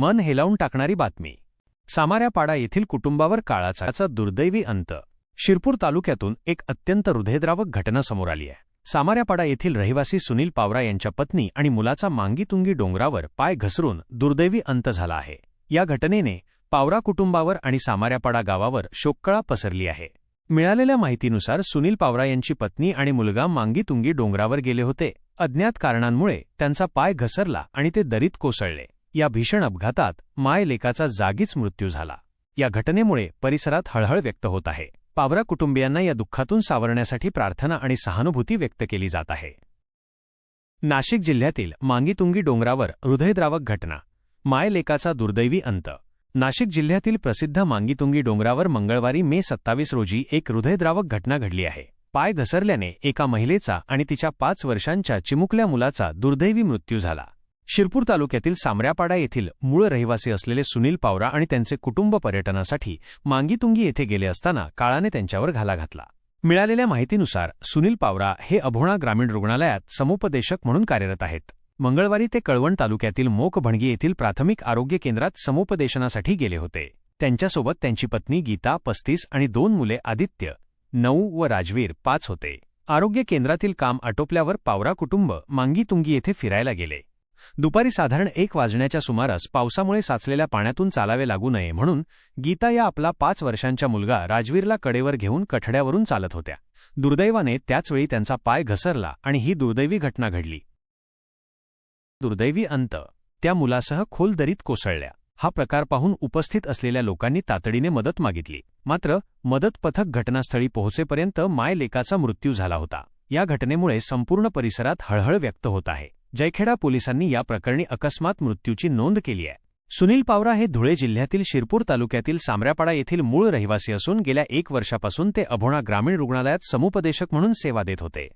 मन हेलावून टाकणारी बातमी. सामाऱ्यापाडा येथील कुटुंबावर काळाचा दुर्दैवी अंत. शिरपूर तालुक्यातून एक अत्यंत हृदयद्रावक घटना समोर आली आहे. सामाऱ्यापाडा येथील रहिवासी सुनील पावरा यांच्या पत्नी आणि मुलाचा मांगीतुंगी डोंगरावर पाय घसरून दुर्दैवी अंत झाला आहे. या घटनेने पावरा कुटुंबावर आणि सामाऱ्यापाडा गावावर शोककळा पसरली आहे. मिळालेल्या माहितीनुसार सुनील पावरा यांची पत्नी आणि मुलगा मांगीतुंगी डोंगरावर गेले होते. अज्ञात कारणांमुळे त्यांचा पाय घसरला आणि ते दरीत कोसळले. या भीषण अपघातात मायलेकाचा जागीच मृत्यू झाला. या घटनेमुळे परिसरात हळहळ व्यक्त होत आहे. पावरा कुटुंबियांना या दुःखातून सावरण्यासाठी प्रार्थना आणि सहानुभूती व्यक्त केली जात आहे. नाशिक जिल्ह्यातील मांगीतुंगी डोंगरावर हृदयद्रावक घटना. मायलेकाचा दुर्दैवी अंत. नाशिक जिल्ह्यातील प्रसिद्ध मांगीतुंगी डोंगरावर मंगळवारी मे सत्तावीस रोजी एक हृदयद्रावक घटना घडली आहे. पाय घसरल्याने एका महिलेचा आणि तिच्या पाच वर्षांच्या चिमुकल्या मुलाचा दुर्दैवी मृत्यू झाला. शिरपूर तालुक्यातील सामऱ्यापाडा येथील मूळ रहिवासी असलेले सुनील पावरा आणि त्यांचे कुटुंब पर्यटनासाठी मांगीतुंगी येथे गेले असताना काळाने त्यांच्यावर घाला घातला. मिळालेल्या माहितीनुसार सुनील पावरा हे अभोणा ग्रामीण रुग्णालयात समुपदेशक म्हणून कार्यरत आहेत. मंगळवारी ते कळवण तालुक्यातील मोकभणगी येथील प्राथमिक आरोग्य केंद्रात समुपदेशनासाठी गेले होते. त्यांच्यासोबत त्यांची पत्नी गीता पस्तीस आणि दोन मुले आदित्य नऊ व राजवीर पाच होते. आरोग्य केंद्रातील काम आटोपल्यावर पावरा कुटुंब मांगीतुंगी येथे फिरायला गेले. दुपारी साधारण एक वाजण्याच्या सुमारास पावसामुळे साचलेल्या पाण्यातून चालावे लागू नये म्हणून गीता या आपला पाच वर्षांच्या मुलगा राजवीरला कडेवर घेऊन कठड्यावरून चालत होत्या. दुर्दैवाने त्याचवेळी त्यांचा पाय घसरला आणि ही दुर्दैवी घटना घडली. दुर्दैवी अंत. त्या मुलासह खोल दरीत कोसळल्या. हा प्रकार पाहून उपस्थित असलेल्या लोकांनी तातडीने मदत मागितली. मात्र मदत पथक घटनास्थळी पोहोचेपर्यंत माय लेकाचा मृत्यू झाला होता. या घटनेमुळे संपूर्ण परिसरात हळहळ व्यक्त होत आहे. जयखेडा पोलिसांनी या प्रकरणी अकस्मात मृत्यूची नोंद केली आहे. सुनील पावरा हे धुळे जिल्ह्यातील शिरपूर तालुक्यातील सामऱ्यापाडा येथील मूळ रहिवासी असून गेल्या एक वर्षापासून ते अभोणा ग्रामीण रुग्णालयात समुपदेशक म्हणून सेवा देत होते.